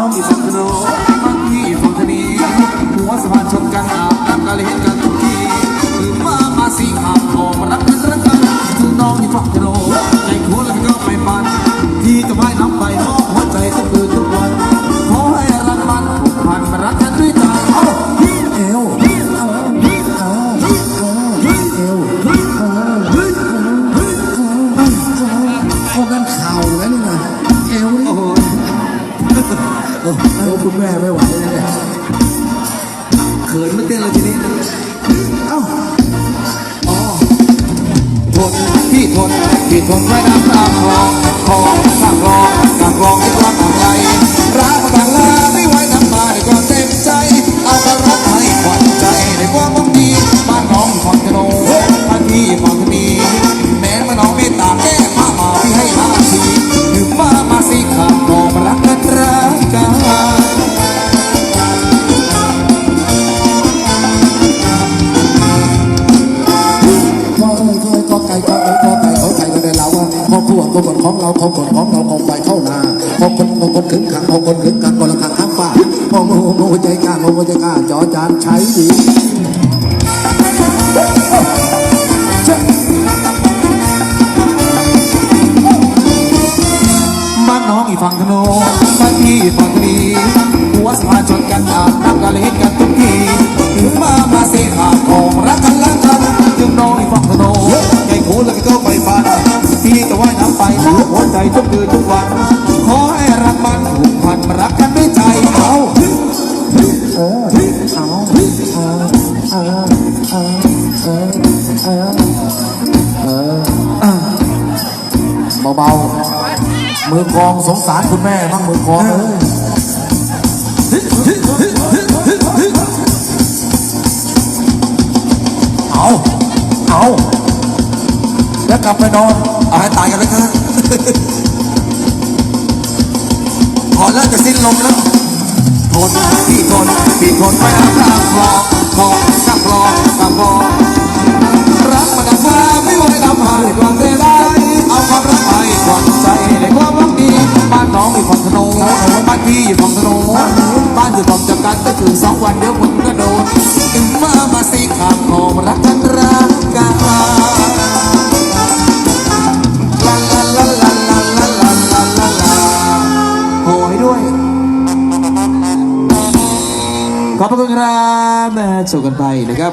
องที่สังโรมันที่ฟงธนีหัวสะพานชนกันอาบน้ำกันเล่นกันทุกทีหรือวามาสีขาวทองรักกันรักกันจุดน้องที่ฝั่งโรใจหัวแล้วก็ไปปันที่จะไม่น้ำไปมอบหัวใจทุกคืนทุกวันขอให้รักมันผูกพันรักกันด้วยใจเอ้าเอวเอวเอวเอว ไม่ไหวเลยเนี่ยเขินไม่เต้นเลยทีนี้ เอ้าอ๋อทนพี่ทนพี่ทนไว้น้ำตาคลอ พ่อครัวก็กดของเราพอกดของเราคงไปเข้านาพอคนพอคนขึงขังพอคนขึงขังก็ละขังข้างฟ้าพอโมโมใจกล้าโมโมใจกล้าจอจานใช้ดีบ้านน้องอีฝั่งธนูบ้านพี่ฝั่งนี้หัวสะพานชนกันอาบน้ำกันเล่นกันทุกทีถึงมามาเสียขาดของรักกันรักกันถึงน้องอีฝั่งธนูใจโขนแล้วก็ไปฟัน พี่จะว่ายน้ำไปหัวหัวใจทุกคืนทุกวัน ขอให้รักมันผูกพันรักกันด้วยใจเอาเออเอาเออเออเออเออเออเออเบาๆมือกองสงสารคุณแม่บ้างมือกองเอ้ย แล้วกลับไปนอนเอาให้ตายกันเลยครับพอแล้วจะสิ้นลมแล้วทนพี่ทนพี่ทนไม่อาข้ามคลองคลองข้ามคลองข้ามคลองรักมาดังฟ้าไม่ไหวดำหายความเสียดายเอาความรักไปขวัญใจในความรักดีบ้านน้องอยู่ฝั่งธนูบ้านพี่อยู่ฝั่งธนูบ้านอยู่ฝั่งจักรันก็คือสองวันเดียวมึงก็โดน ขอบพระคุณครับแม่จบกันไปนะครับ